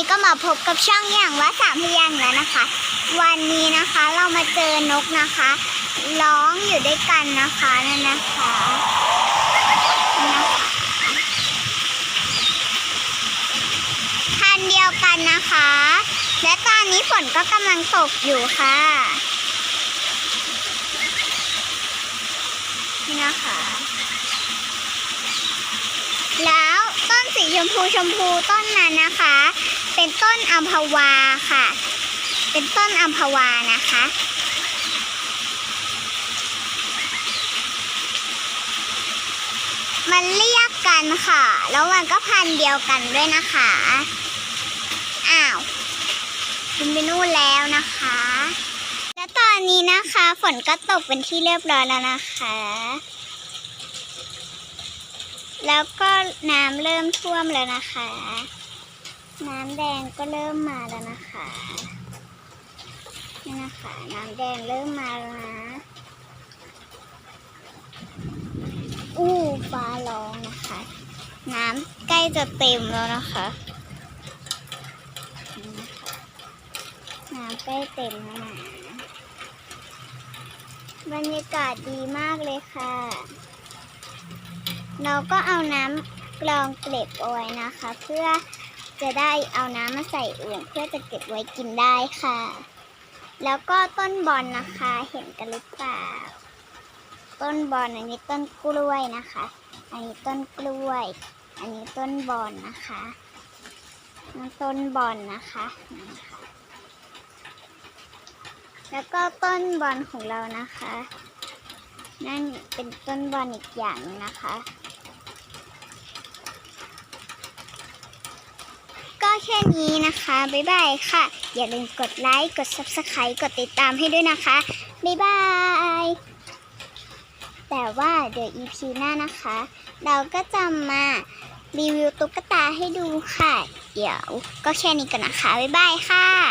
นี้ก็มาพบกับช่องอย่างว่าสามพยางแล้วนะคะ วันนี้นะคะเรามาเจอนกนะคะร้องอยู่ด้วยกันนะคะนั่นนะคะนะคะพันเดียวกันนะคะ และตอนนี้ฝนก็กำลังตกอยู่ค่ะนี่นะคะแล้วต้นสีชมพูชมพูต้นนั้นนะคะ เป็นต้นอัมพวาค่ะ เป็นต้นอัมพวานะคะ มันเรียกกันค่ะ แล้วมันก็พันเดียวกันด้วยนะคะ อ้าวบินไปนู่นแล้วนะคะ และตอนนี้นะคะ ฝนก็ตกเป็นที่เรียบร้อยแล้วนะคะแล้วก็น้ำเริ่มท่วมแล้วนะคะ น้ำแดงก็เริ่มมาแล้วนะคะนี่นะคะ น้ำแดงเริ่มมาแล้วนะอู้ฟ้าร้องนะคะ น้ำใกล้จะเต็มแล้วนะคะน้ำใกล้เต็มแล้วนะบรรยากาศดีมากเลยค่ะ เราก็เอาน้ำกรองเก็บเอาไว้นะคะ เพื่อ จะได้เอาน้ำมาใส่อื่นเพื่อจะเก็บไว้กินได้ค่ะ แล้วก็ต้นบอลนะคะเห็นกันหรือเปล่า ต้นบอลอันนี้ต้นกล้วยนะคะ อันนี้ต้นกล้วย อันนี้ต้นบอลนะคะต้นบอลนะคะนะคะ แล้วก็ต้นบอลของเรานะคะ นั่นเป็นต้นบอลอีกอย่างนะคะ แค่นี้นะคะ บ๊ายบายค่ะ อย่าลืมกดไลค์ กด subscribe กดติดตามให้ด้วยนะคะ บ๊ายบาย แต่ว่าเดี๋ยว EP หน้านะคะ เราก็จะมารีวิวตุ๊กตาให้ดูค่ะ เดี๋ยวก็แค่นี้ก่อนนะคะ บ๊ายบายค่ะ